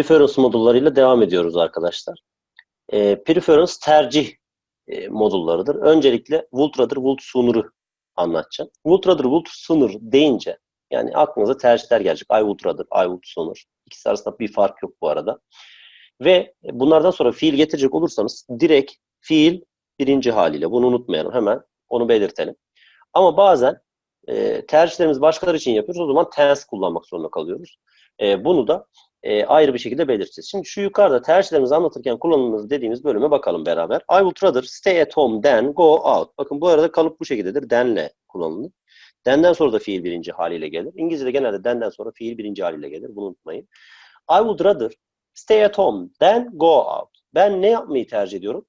Preference modullarıyla devam ediyoruz arkadaşlar. E, preference tercih e, modullarıdır. Öncelikle Vultra'dır, Vult Sooner'ı anlatacağım. Vultra'dır, Vult Sooner deyince yani aklınıza tercihler gelecek. I Vultra'dır, I Vult Sooner. İkisi arasında bir fark yok bu arada. Ve bunlardan sonra fiil getirecek olursanız direkt fiil birinci haliyle. Bunu unutmayalım hemen. Onu belirtelim. Ama bazen e, tercihlerimizi başkaları için yapıyoruz. O zaman tense kullanmak zorunda kalıyoruz. E, bunu da e, ayrı bir şekilde belirteceğiz. Şimdi şu yukarıda tercihlerimizi anlatırken kullanılır dediğimiz bölüme bakalım beraber. I would rather stay at home than go out. Bakın bu arada kalıp bu şekildedir. Than'le kullanılır. Than'den sonra da fiil birinci haliyle gelir. İngilizce'de genelde than'den sonra fiil birinci haliyle gelir. Bunu unutmayın. I would rather stay at home than go out. Ben ne yapmayı tercih ediyorum?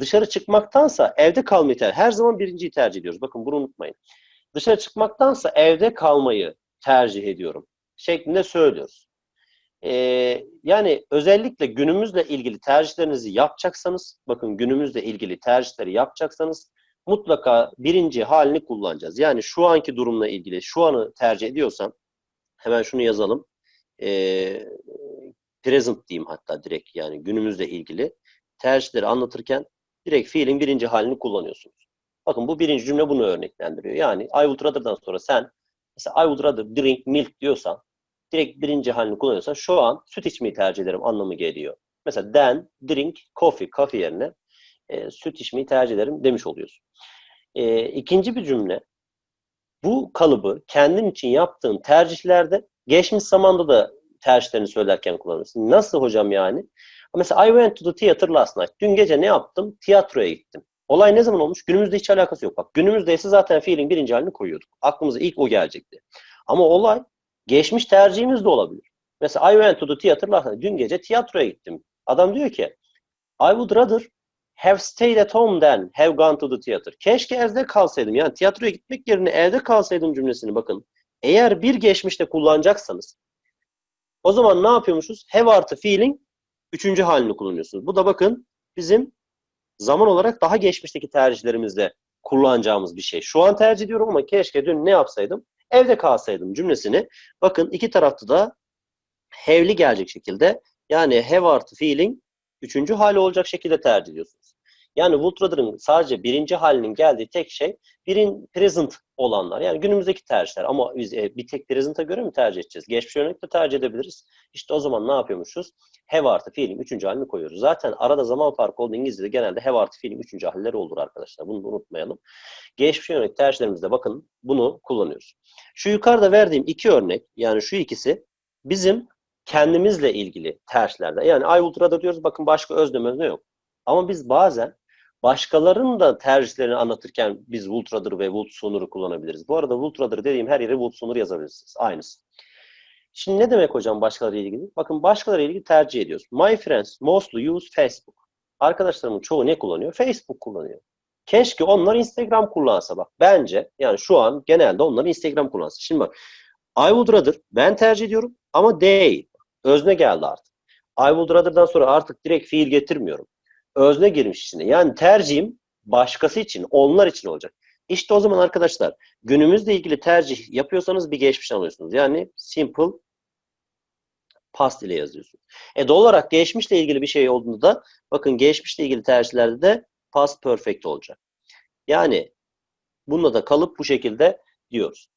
Dışarı çıkmaktansa evde kalmayı tercih Her zaman birinciyi tercih ediyoruz. Bakın bunu unutmayın. Dışarı çıkmaktansa evde kalmayı tercih ediyorum. Şeklinde söylüyoruz. Ee, yani özellikle günümüzle ilgili tercihlerinizi yapacaksanız, bakın günümüzle ilgili tercihleri yapacaksanız mutlaka birinci halini kullanacağız. Yani şu anki durumla ilgili şu anı tercih ediyorsam hemen şunu yazalım. Ee, present diyeyim hatta direkt yani günümüzle ilgili tercihleri anlatırken direkt fiilin birinci halini kullanıyorsunuz. Bakın bu birinci cümle bunu örneklendiriyor. Yani I would rather'dan sonra sen mesela I would rather drink milk diyorsan direkt birinci halini kullanıyorsan şu an süt içmeyi tercih ederim anlamı geliyor. Mesela then drink coffee, coffee yerine e, süt içmeyi tercih ederim demiş oluyorsun. E, ikinci bir cümle bu kalıbı kendin için yaptığın tercihlerde geçmiş zamanda da tercihlerini söylerken kullanırsın. Nasıl hocam yani? Mesela I went to the theater last night. Dün gece ne yaptım? Tiyatroya gittim. Olay ne zaman olmuş? Günümüzde hiç alakası yok. Bak günümüzde ise zaten fiilin birinci halini koyuyorduk. Aklımıza ilk o gelecekti. Ama olay geçmiş tercihimiz de olabilir. Mesela I went to the theater last night. Dün gece tiyatroya gittim. Adam diyor ki I would rather have stayed at home than have gone to the theater. Keşke evde kalsaydım. Yani tiyatroya gitmek yerine evde kalsaydım cümlesini bakın. Eğer bir geçmişte kullanacaksanız o zaman ne yapıyormuşuz? Have artı fiilin üçüncü halini kullanıyorsunuz. Bu da bakın bizim zaman olarak daha geçmişteki tercihlerimizde kullanacağımız bir şey. Şu an tercih ediyorum ama keşke dün ne yapsaydım? Evde kalsaydım cümlesini. Bakın iki tarafta da have'li gelecek şekilde yani have artı feeling üçüncü hali olacak şekilde tercih ediyorsunuz. Yani Woodrudder'ın sadece birinci halinin geldiği tek şey birin present olanlar. Yani günümüzdeki tercihler. Ama biz e, bir tek present'a göre mi tercih edeceğiz? Geçmiş örnek de tercih edebiliriz. İşte o zaman ne yapıyormuşuz? Have artı fiilin üçüncü halini koyuyoruz. Zaten arada zaman farkı olduğu İngilizce'de genelde have artı fiilin üçüncü halleri olur arkadaşlar. Bunu da unutmayalım. Geçmiş yönelik tercihlerimizde bakın bunu kullanıyoruz. Şu yukarıda verdiğim iki örnek yani şu ikisi bizim kendimizle ilgili tercihlerde. Yani I would rather diyoruz bakın başka özne özne yok. Ama biz bazen başkalarının da tercihlerini anlatırken biz Vultradır ve Vultsoner'ı kullanabiliriz. Bu arada Vultradır dediğim her yere Vultsoner yazabilirsiniz. Aynısı. Şimdi ne demek hocam başkaları ilgili? Bakın başkaları ilgili tercih ediyoruz. My friends mostly use Facebook. Arkadaşlarımın çoğu ne kullanıyor? Facebook kullanıyor. Keşke onlar Instagram kullansa bak. Bence yani şu an genelde onlar Instagram kullansın. Şimdi bak I would rather ben tercih ediyorum ama they özne geldi artık. I would rather'dan sonra artık direkt fiil getirmiyorum özne girmiş içine. Yani tercihim başkası için, onlar için olacak. İşte o zaman arkadaşlar günümüzle ilgili tercih yapıyorsanız bir geçmiş alıyorsunuz. Yani simple past ile yazıyorsunuz. E doğal olarak geçmişle ilgili bir şey olduğunda da bakın geçmişle ilgili tercihlerde de past perfect olacak. Yani bununla da kalıp bu şekilde diyoruz.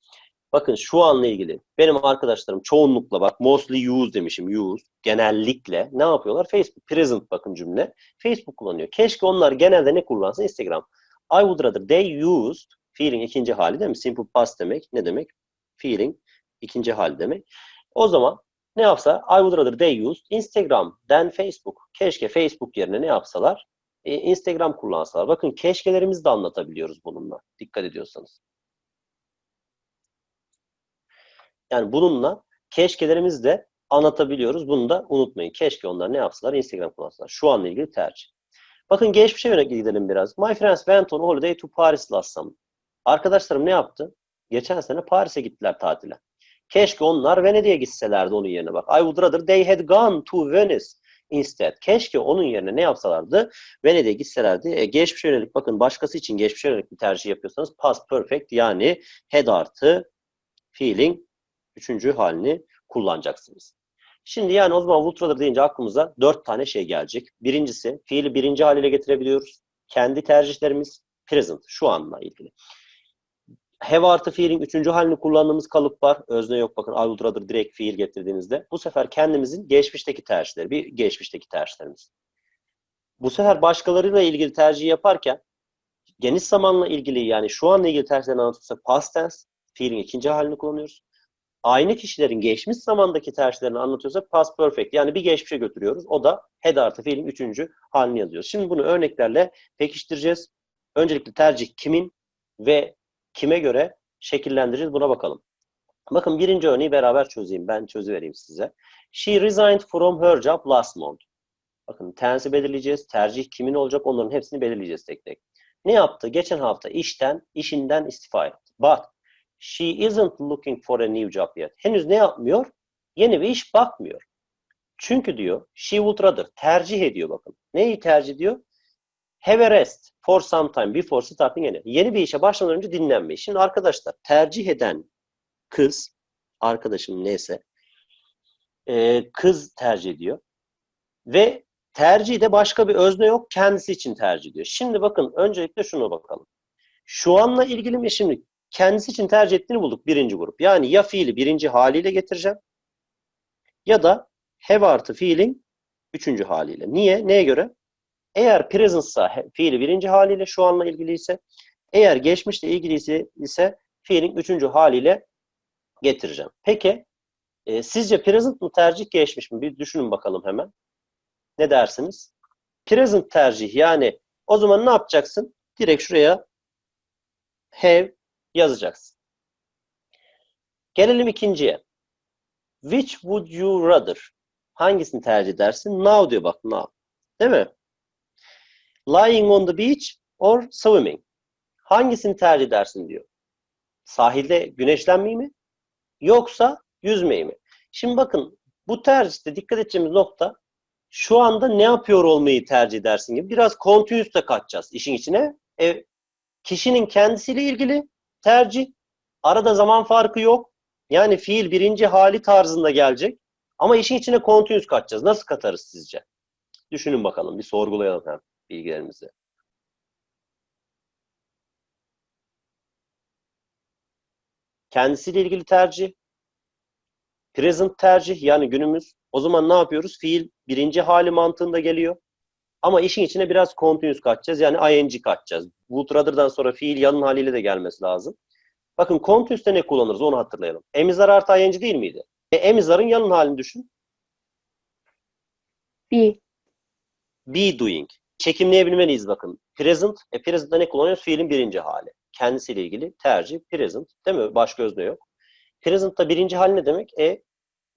Bakın şu anla ilgili benim arkadaşlarım çoğunlukla bak mostly use demişim use genellikle ne yapıyorlar? Facebook present bakın cümle. Facebook kullanıyor. Keşke onlar genelde ne kullansın? Instagram. I would rather they used feeling ikinci hali değil mi? Simple past demek ne demek? Feeling ikinci hali demek. O zaman ne yapsa I would rather they used Instagram than Facebook. Keşke Facebook yerine ne yapsalar? E, Instagram kullansalar. Bakın keşkelerimizi de anlatabiliyoruz bununla. Dikkat ediyorsanız. Yani bununla keşkelerimizi de anlatabiliyoruz. Bunu da unutmayın. Keşke onlar ne yapsalar? Instagram kullansalar. Şu anla ilgili tercih. Bakın geçmişe yönelik gidelim biraz. My friends went on holiday to Paris last summer. Arkadaşlarım ne yaptı? Geçen sene Paris'e gittiler tatile. Keşke onlar Venedik'e gitselerdi onun yerine bak. I would rather they had gone to Venice instead. Keşke onun yerine ne yapsalardı? Venedik'e gitselerdi. E, geçmişe yönelik bakın başkası için geçmişe yönelik bir tercih yapıyorsanız past perfect yani had artı feeling üçüncü halini kullanacaksınız. Şimdi yani o zaman rather deyince aklımıza dört tane şey gelecek. Birincisi fiili birinci haliyle getirebiliyoruz. Kendi tercihlerimiz present şu anla ilgili. Have artı fiilin üçüncü halini kullandığımız kalıp var. Özne yok bakın I would direkt fiil getirdiğinizde. Bu sefer kendimizin geçmişteki tercihleri. Bir geçmişteki tercihlerimiz. Bu sefer başkalarıyla ilgili tercih yaparken geniş zamanla ilgili yani şu anla ilgili tercihlerini anlatırsak past tense fiilin ikinci halini kullanıyoruz. Aynı kişilerin geçmiş zamandaki tercihlerini anlatıyorsak past perfect yani bir geçmişe götürüyoruz. O da had artı fiilin üçüncü halini yazıyoruz. Şimdi bunu örneklerle pekiştireceğiz. Öncelikle tercih kimin ve kime göre şekillendireceğiz buna bakalım. Bakın birinci örneği beraber çözeyim. Ben çözüvereyim size. She resigned from her job last month. Bakın tense'i belirleyeceğiz. Tercih kimin olacak onların hepsini belirleyeceğiz tek tek. Ne yaptı? Geçen hafta işten, işinden istifa etti. But she isn't looking for a new job yet. Henüz ne yapmıyor? Yeni bir iş bakmıyor. Çünkü diyor, she would rather, tercih ediyor bakın. Neyi tercih ediyor? Have a rest for some time before starting any. Yeni bir işe başlamadan önce dinlenmeyi. Şimdi arkadaşlar tercih eden kız, arkadaşım neyse, e, kız tercih ediyor. Ve tercihi de başka bir özne yok, kendisi için tercih ediyor. Şimdi bakın öncelikle şuna bakalım. Şu anla ilgili mi şimdi? Kendisi için tercih ettiğini bulduk birinci grup. Yani ya fiili birinci haliyle getireceğim ya da have artı fiilin üçüncü haliyle. Niye? Neye göre? Eğer present'sa he- fiili birinci haliyle şu anla ilgili ise eğer geçmişle ilgili ise, ise fiilin üçüncü haliyle getireceğim. Peki e, sizce present mı tercih geçmiş mi? Bir düşünün bakalım hemen. Ne dersiniz? Present tercih yani o zaman ne yapacaksın? Direkt şuraya have yazacaksın. Gelelim ikinciye. Which would you rather? Hangisini tercih edersin? Now diyor bak now. Değil mi? Lying on the beach or swimming? Hangisini tercih edersin diyor. Sahilde güneşlenmeyi mi? Yoksa yüzmeyi mi? Şimdi bakın bu tercihte dikkat edeceğimiz nokta şu anda ne yapıyor olmayı tercih edersin gibi. Biraz continuous da katacağız işin içine. E, kişinin kendisiyle ilgili tercih. Arada zaman farkı yok. Yani fiil birinci hali tarzında gelecek. Ama işin içine continuous katacağız. Nasıl katarız sizce? Düşünün bakalım. Bir sorgulayalım hem bilgilerimizi. Kendisiyle ilgili tercih. Present tercih yani günümüz. O zaman ne yapıyoruz? Fiil birinci hali mantığında geliyor. Ama işin içine biraz continuous katacağız. Yani ing katacağız. Would rather'dan sonra fiil yanın haliyle de gelmesi lazım. Bakın continuous'te ne kullanırız onu hatırlayalım. Emizar artı ing değil miydi? E, emizarın yanın halini düşün. Be. Be doing. Çekimleyebilmeliyiz bakın. Present. E present'ta ne kullanıyoruz? Fiilin birinci hali. Kendisiyle ilgili tercih present. Değil mi? Başka özne yok. Present'ta birinci hali ne demek? E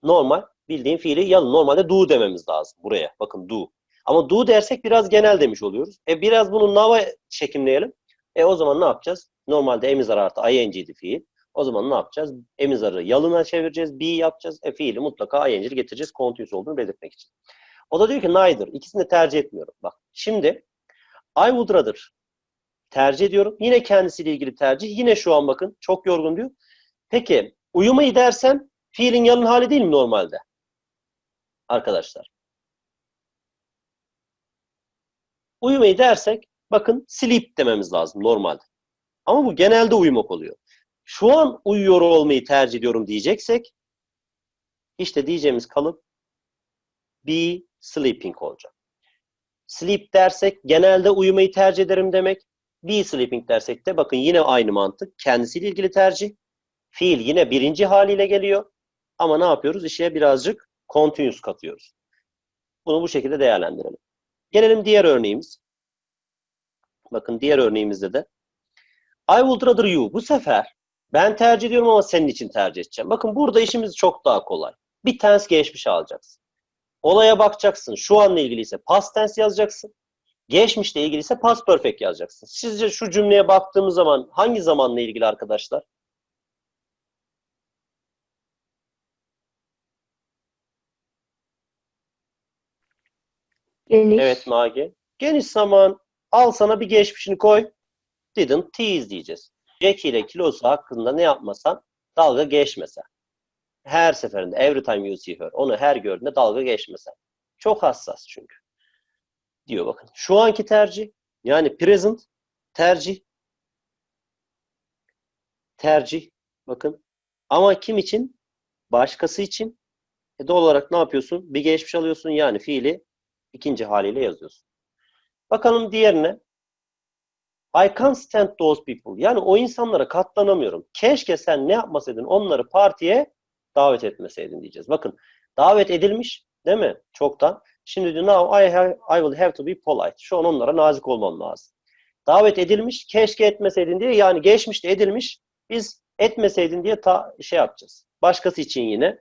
normal bildiğin fiili yalın. Normalde do dememiz lazım buraya. Bakın do. Ama do dersek biraz genel demiş oluyoruz. E biraz bunu now'a çekimleyelim. E o zaman ne yapacağız? Normalde emizar artı ing'di fiil. O zaman ne yapacağız? Emizarı yalına çevireceğiz. Be yapacağız. E fiili mutlaka ing'li getireceğiz. Continuous olduğunu belirtmek için. O da diyor ki neither. İkisini de tercih etmiyorum. Bak şimdi I would rather tercih ediyorum. Yine kendisiyle ilgili tercih. Yine şu an bakın çok yorgun diyor. Peki uyumayı dersem fiilin yalın hali değil mi normalde? Arkadaşlar. Uyumayı dersek bakın sleep dememiz lazım normalde. Ama bu genelde uyumak oluyor. Şu an uyuyor olmayı tercih ediyorum diyeceksek işte diyeceğimiz kalıp be sleeping olacak. Sleep dersek genelde uyumayı tercih ederim demek. Be sleeping dersek de bakın yine aynı mantık. Kendisiyle ilgili tercih. Fiil yine birinci haliyle geliyor. Ama ne yapıyoruz? İşe birazcık continuous katıyoruz. Bunu bu şekilde değerlendirelim. Gelelim diğer örneğimiz. Bakın diğer örneğimizde de I would rather you. Bu sefer ben tercih ediyorum ama senin için tercih edeceğim. Bakın burada işimiz çok daha kolay. Bir tense geçmiş alacaksın. Olaya bakacaksın. Şu anla ilgiliyse past tense yazacaksın. Geçmişle ilgiliyse past perfect yazacaksın. Sizce şu cümleye baktığımız zaman hangi zamanla ilgili arkadaşlar? Geniş. Evet Magi. Geniş zaman al sana bir geçmişini koy. Didn't tease diyeceğiz. Jack ile kilosu hakkında ne yapmasan dalga geçmesen. Her seferinde every time you see her. Onu her gördüğünde dalga geçmesen. Çok hassas çünkü. Diyor bakın. Şu anki tercih yani present tercih tercih bakın. Ama kim için? Başkası için. E doğal olarak ne yapıyorsun? Bir geçmiş alıyorsun yani fiili ikinci haliyle yazıyorsun. Bakalım diğerine. I can't stand those people. Yani o insanlara katlanamıyorum. Keşke sen ne yapmasaydın? Onları partiye davet etmeseydin diyeceğiz. Bakın davet edilmiş değil mi? Çoktan. Şimdi diyor now I, have, I will have to be polite. Şu an onlara nazik olmam lazım. Davet edilmiş. Keşke etmeseydin diye yani geçmişte edilmiş. Biz etmeseydin diye ta, şey yapacağız. Başkası için yine.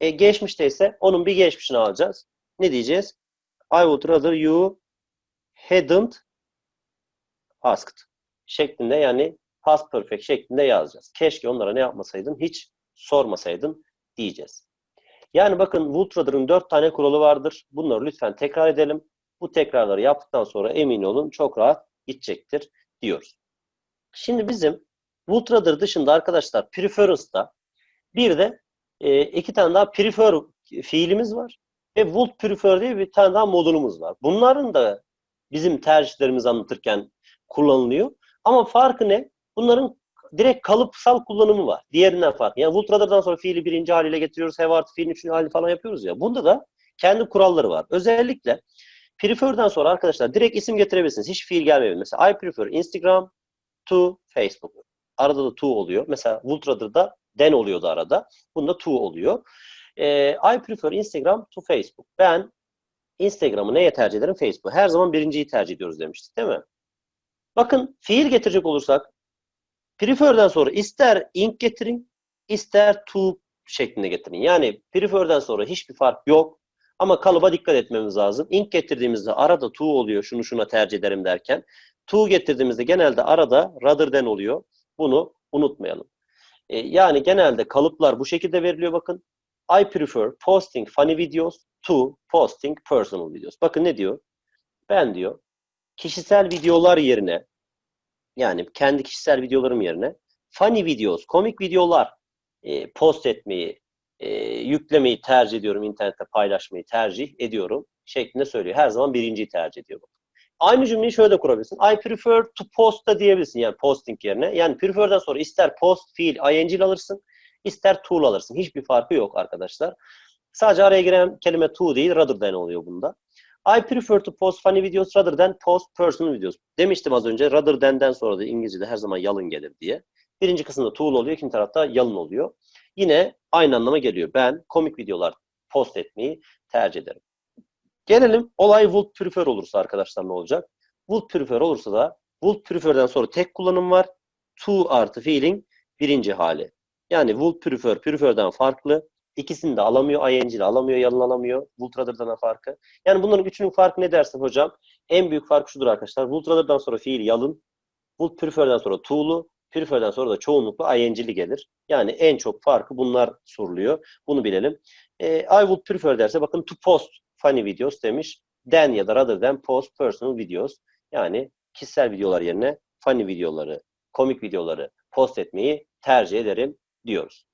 E, geçmişte ise onun bir geçmişini alacağız. Ne diyeceğiz? I would rather you hadn't asked şeklinde yani past perfect şeklinde yazacağız. Keşke onlara ne yapmasaydın, hiç sormasaydın diyeceğiz. Yani bakın would rather'ın dört tane kuralı vardır. Bunları lütfen tekrar edelim. Bu tekrarları yaptıktan sonra emin olun çok rahat gidecektir diyoruz. Şimdi bizim would rather dışında arkadaşlar preference'da bir de e, iki tane daha prefer fiilimiz var. Ve would prefer diye bir tane daha modulumuz var. Bunların da bizim tercihlerimizi anlatırken kullanılıyor. Ama farkı ne? Bunların direkt kalıpsal kullanımı var. Diğerinden farkı. Yani would rather'dan sonra fiili birinci haliyle getiriyoruz. Have artı fiilin üçüncü hali falan yapıyoruz ya. Bunda da kendi kuralları var. Özellikle prefer'den sonra arkadaşlar direkt isim getirebilirsiniz. Hiç fiil gelmeyebilir. Mesela I prefer Instagram to Facebook. Arada da to oluyor. Mesela would rather'da den oluyordu arada. Bunda to oluyor. Ee, I prefer Instagram to Facebook. Ben Instagram'ı neye tercih ederim? Facebook. Her zaman birinciyi tercih ediyoruz demiştik değil mi? Bakın fiil getirecek olursak prefer'den sonra ister ink getirin, ister to şeklinde getirin. Yani prefer'den sonra hiçbir fark yok. Ama kalıba dikkat etmemiz lazım. Ink getirdiğimizde arada to oluyor. Şunu şuna tercih ederim derken. To getirdiğimizde genelde arada rather than oluyor. Bunu unutmayalım. Ee, yani genelde kalıplar bu şekilde veriliyor bakın. I prefer posting funny videos to posting personal videos. Bakın ne diyor? Ben diyor kişisel videolar yerine yani kendi kişisel videolarım yerine funny videos, komik videolar e, post etmeyi, e, yüklemeyi tercih ediyorum. internette paylaşmayı tercih ediyorum şeklinde söylüyor. Her zaman birinciyi tercih ediyor. Aynı cümleyi şöyle kurabilirsin. I prefer to post da diyebilirsin yani posting yerine. Yani prefer'den sonra ister post, fiil, ing alırsın, ister tool alırsın. Hiçbir farkı yok arkadaşlar. Sadece araya giren kelime to değil, rather than oluyor bunda. I prefer to post funny videos rather than post personal videos. Demiştim az önce rather than'den sonra da İngilizce'de her zaman yalın gelir diye. Birinci kısımda tool oluyor, ikinci tarafta yalın oluyor. Yine aynı anlama geliyor. Ben komik videolar post etmeyi tercih ederim. Gelelim olay would prefer olursa arkadaşlar ne olacak? Would prefer olursa da would prefer'den sonra tek kullanım var. To artı feeling birinci hali. Yani would prefer, prefer'den farklı. İkisini de alamıyor. ING alamıyor, yalın alamıyor. Would farkı. Yani bunların üçünün farkı ne dersin hocam? En büyük fark şudur arkadaşlar. Would sonra fiil yalın. Would prefer'den sonra to'lu. Prefer'den sonra da çoğunlukla ing'li gelir. Yani en çok farkı bunlar soruluyor. Bunu bilelim. E, I would prefer derse bakın to post funny videos demiş. Then ya da rather than post personal videos. Yani kişisel videolar yerine funny videoları, komik videoları post etmeyi tercih ederim diyoruz.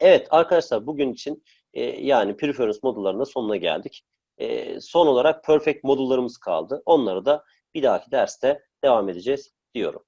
Evet arkadaşlar bugün için e, yani preference modullarının sonuna geldik. E, son olarak perfect modullarımız kaldı. Onları da bir dahaki derste devam edeceğiz diyorum.